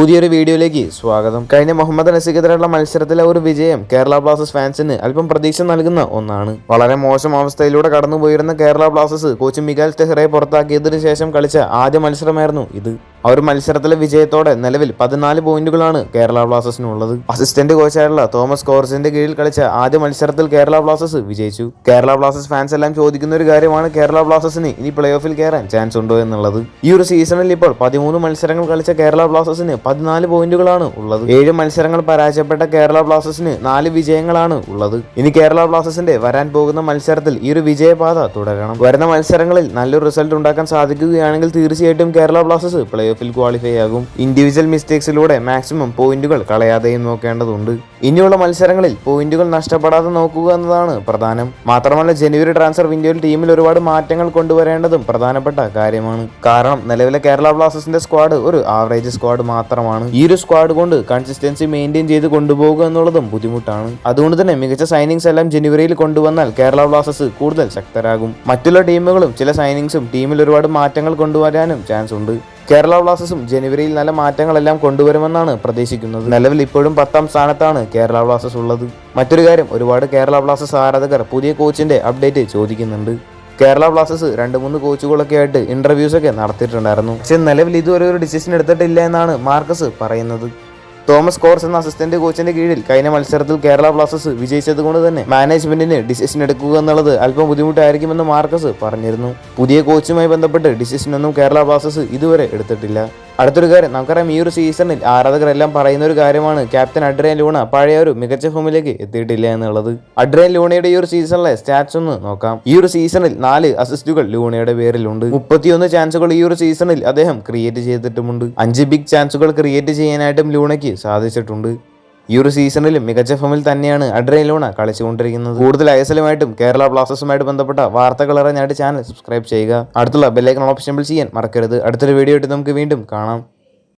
പുതിയൊരു വീഡിയോയിലേക്ക് സ്വാഗതം. കഴിഞ്ഞ മുഹമ്മദ് നസിക്കെതിരെയുള്ള മത്സരത്തിലെ ഒരു വിജയം കേരള ബ്ലാസ്റ്റേഴ്സ് ഫാൻസിന് അല്പം പ്രതീക്ഷ നൽകുന്ന ഒന്നാണ്. വളരെ മോശം അവസ്ഥയിലൂടെ കടന്നുപോയിരുന്ന കേരള ബ്ലാസ്റ്റേഴ്സ് കോച്ച് മികാൽ ടെഹ്റയെ പുറത്താക്കിയതിനു ശേഷം കളിച്ച ആദ്യ മത്സരമായിരുന്നു ഇത്. ആ ഒരു മത്സരത്തിലെ വിജയത്തോടെ നിലവിൽ പതിനാല് പോയിന്റുകളാണ് കേരള ബ്ലാസ്റ്റേഴ്സിനുള്ളത് അസിസ്റ്റന്റ് കോച്ചായുള്ള തോമസ് കോർസിന്റെ കീഴിൽ കളിച്ച ആദ്യ മത്സരത്തിൽ കേരള ബ്ലാസ്റ്റേഴ്സ് വിജയിച്ചു. കേരള ബ്ലാസ്റ്റേഴ്സ് ഫാൻസ് എല്ലാം ചോദിക്കുന്ന ഒരു കാര്യമാണ് കേരള ബ്ലാസ്റ്റേഴ്സിന് ഇനി പ്ലേ ഓഫിൽ കയറാൻ ചാൻസ് ഉണ്ടോ എന്നുള്ളത്. ഈ ഒരു സീസണിൽ ഇപ്പോൾ പതിമൂന്ന് മത്സരങ്ങൾ കളിച്ച കേരള ബ്ലാസ്റ്റേഴ്സിന് പതിനാല് പോയിന്റുകളാണ് ഉള്ളത്. ഏഴ് മത്സരങ്ങൾ പരാജയപ്പെട്ട കേരള ബ്ലാസ്റ്റേഴ്സിന് നാല് വിജയങ്ങളാണ് ഉള്ളത്. ഇനി കേരള ബ്ലാസ്റ്റേഴ്സിന്റെ വരാൻ പോകുന്ന മത്സരത്തിൽ ഈ ഒരു വിജയപാത തുടരണം. വരുന്ന മത്സരങ്ങളിൽ നല്ലൊരു റിസൾട്ട് ഉണ്ടാക്കാൻ സാധിക്കുകയാണെങ്കിൽ തീർച്ചയായിട്ടും കേരള ബ്ലാസ്റ്റേഴ്സ് പ്ലേ ഓഫിൽ ക്വാളിഫൈ ആകും. ഇൻഡിവിജ്വൽ മിസ്റ്റേക്സിലൂടെ മാക്സിമം പോയിന്റുകൾ കളയാതെയും നോക്കേണ്ടതുണ്ട്. ഇനിയുള്ള മത്സരങ്ങളിൽ പോയിന്റുകൾ നഷ്ടപ്പെടാതെ നോക്കുക എന്നതാണ് പ്രധാനം. മാത്രമല്ല ജനുവരി ട്രാൻസ്ഫർ വിൻഡോയിൽ ടീമിൽ ഒരുപാട് മാറ്റങ്ങൾ കൊണ്ടുവരേണ്ടതും പ്രധാനപ്പെട്ട കാര്യമാണ്. കാരണം നിലവിലെ കേരള ബ്ലാസ്റ്റേഴ്സിന്റെ സ്ക്വാഡ് ഒരു ആവറേജ് സ്ക്വാഡ് മാത്രമാണ്. ഈ ഒരു സ്ക്വാഡ് കൊണ്ട് കൺസിസ്റ്റൻസി മെയിന്റെയിൻ ചെയ്ത് കൊണ്ടുപോകുക എന്നുള്ളതും ബുദ്ധിമുട്ടാണ്. അതുകൊണ്ട് തന്നെ മികച്ച സൈനിങ്സ് എല്ലാം ജനുവരിയിൽ കൊണ്ടുവന്നാൽ കേരള ബ്ലാസ്റ്റേഴ്സ് കൂടുതൽ ശക്തരാകും. മറ്റുള്ള ടീമുകളും ചില സൈനിങ്സും ടീമിൽ ഒരുപാട് മാറ്റങ്ങൾ കൊണ്ടുവരാനും ചാൻസ് ഉണ്ട്. കേരള ബ്ലാസ്റ്റേഴ്സും ജനുവരിയിൽ നല്ല മാറ്റങ്ങളെല്ലാം കൊണ്ടുവരുമെന്നാണ് പ്രതീക്ഷിക്കുന്നത്. നിലവിൽ ഇപ്പോഴും പത്താം സ്ഥാനത്താണ് കേരള ബ്ലാസ്റ്റേഴ്സ് ഉള്ളത്. മറ്റൊരു കാര്യം ഒരുപാട് കേരള ബ്ലാസ്റ്റേഴ്സ് ആരാധകർ പുതിയ കോച്ചിന്റെ അപ്ഡേറ്റ് ചോദിക്കുന്നുണ്ട്. കേരള ബ്ലാസ്റ്റേഴ്സ് രണ്ട് മൂന്ന് കോച്ചുകളൊക്കെ ആയിട്ട് ഇന്റർവ്യൂസ് ഒക്കെ നടത്തിയിട്ടുണ്ടായിരുന്നു. പക്ഷെ നിലവിൽ ഇതുവരെ ഒരു ഡിസിഷൻ എടുത്തിട്ടില്ല എന്നാണ് മാർക്കസ് പറയുന്നത്. തോമസ് കോർസ് എന്ന അസിസ്റ്റന്റ് കോച്ചിന്റെ കീഴിൽ കഴിഞ്ഞ മത്സരത്തിൽ കേരള ബ്ലാസ്റ്റേഴ്സ് വിജയിച്ചത് കൊണ്ട് തന്നെ മാനേജ്മെന്റിന് ഡിസിഷൻ എടുക്കുക എന്നുള്ളത് അല്പം ബുദ്ധിമുട്ടായിരിക്കുമെന്ന് മാർക്കസ് പറഞ്ഞിരുന്നു. പുതിയ കോച്ചുമായി ബന്ധപ്പെട്ട് ഡിസിഷൻ ഒന്നും കേരള ബ്ലാസ്റ്റേഴ്സ് ഇതുവരെ എടുത്തിട്ടില്ല. അടുത്തൊരു കാര്യം നമുക്കറിയാം ഈ ഒരു സീസണിൽ ആരാധകരെല്ലാം പറയുന്ന ഒരു കാര്യമാണ് ക്യാപ്റ്റൻ അഡ്രിയൻ ലൂണ പഴയ ഒരു മികച്ച ഫോമിലേക്ക് എത്തിയിട്ടില്ല എന്നുള്ളത്. അഡ്രിയൻ ലൂണയുടെ ഈ ഒരു സീസണിലെ സ്റ്റാറ്റ്സ് ഒന്ന് നോക്കാം. ഈ ഒരു സീസണിൽ നാല് അസിസ്റ്റുകൾ ലൂണയുടെ പേരിലുണ്ട്. മുപ്പത്തിയൊന്ന് ചാൻസുകൾ ഈ ഒരു സീസണിൽ അദ്ദേഹം ക്രിയേറ്റ് ചെയ്തിട്ടുമുണ്ട്. അഞ്ച് ബിഗ് ചാൻസുകൾ ക്രിയേറ്റ് ചെയ്യാനായിട്ടും ലൂണയ്ക്ക് സാധിച്ചിട്ടുണ്ട്. ഈ ഒരു സീസണിൽ മികച്ച ഫോമിൽ തന്നെയാണ് അഡ്രൈ ലോണ കളിച്ചുകൊണ്ടിരിക്കുന്നത്. കൂടുതൽ ഐഎസ്എലുമായിട്ടും കേരള ബ്ലാസ്റ്റേഴ്സുമായിട്ട് ബന്ധപ്പെട്ട വാർത്തകൾ അറിയാനായിട്ട് ചാനൽ സബ്സ്ക്രൈബ് ചെയ്യുക. അടുത്തുള്ള ബെല്ലൈക്കൺ ഓപ്ഷൻ ചെയ്യാൻ മറക്കരുത്. അടുത്തൊരു വീഡിയോ ആയിട്ട് നമുക്ക് വീണ്ടും കാണാം.